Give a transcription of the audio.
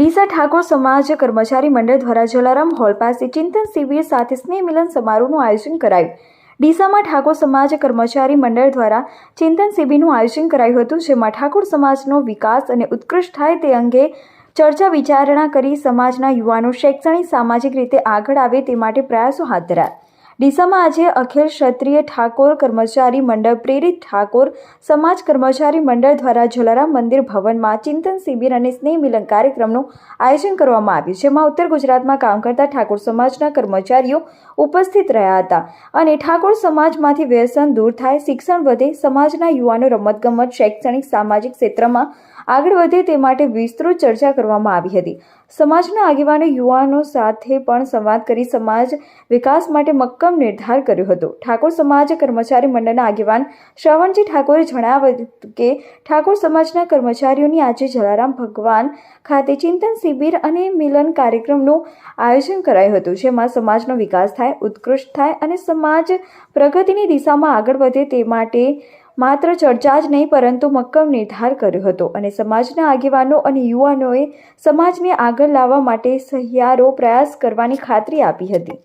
ડીસા ઠાકોર સમાજ કર્મચારી મંડળ દ્વારા જલારામ હોલ પાસે ચિંતન શિબિર સાથે સ્નેહ મિલન સમારોહનું આયોજન કરાયું. ડીસામાં ઠાકોર સમાજ કર્મચારી મંડળ દ્વારા ચિંતન શિબિરનું આયોજન કરાયું હતું, જેમાં ઠાકોર સમાજનો વિકાસ અને ઉત્કૃષ્ટ થાય તે અંગે ચર્ચા વિચારણા કરી સમાજના યુવાનો શૈક્ષણિક સામાજિક રીતે આગળ આવે તે માટે પ્રયાસો હાથ ધર્યા. ડીસામાં આજે અખિલ ક્ષત્રિય ઠાકોર કર્મચારી મંડળ, પ્રેરિત ઠાકોર સમાજ કર્મચારી મંડળ દ્વારા જલારામ મંદિર ભવનમાં ચિંતન શિબિર અને સ્નેહ મિલન કાર્યક્રમનું આયોજન કરવામાં આવ્યું જેમાં ઉત્તર ગુજરાતમાં કામ કરતા ઠાકોર સમાજના કર્મચારીઓ ઉપસ્થિત રહ્યા હતા અને ઠાકોર સમાજમાંથી વ્યસન દૂર થાય, શિક્ષણ વધે, સમાજના યુવાનો રમતગમત, શૈક્ષણિક, સામાજિક ક્ષેત્રમાં આગળ વધે તે માટે વિસ્તૃત ચર્ચા કરવામાં આવી હતી. સમાજના આગેવાનો યુવાનો સાથે પણ સંવાદ કરી સમાજ વિકાસ માટે મક્કમ નિર્ધાર કર્યો હતો. ઠાકોર સમાજ કર્મચારી મંડળના આગેવાન શ્રવણજી ઠાકોરે જણાવ્યું કે ઠાકોર સમાજના કર્મચારીઓની આજે જલારામ ભગવાન ખાતે ચિંતન શિબિર અને મિલન કાર્યક્રમનું આયોજન કરાયું હતું, જેમાં સમાજનો વિકાસ થાય, ઉત્કૃષ્ટ થાય અને સમાજ પ્રગતિની દિશામાં આગળ વધે તે માટે માત્ર ચર્ચા જ નહીં, પરંતુ મક્કમ નિર્ધાર કર્યો હતો અને સમાજના આગેવાનો અને યુવાનોએ સમાજને આગળ લાવવા માટે સહિયારો પ્રયાસ કરવાની ખાતરી આપી હતી.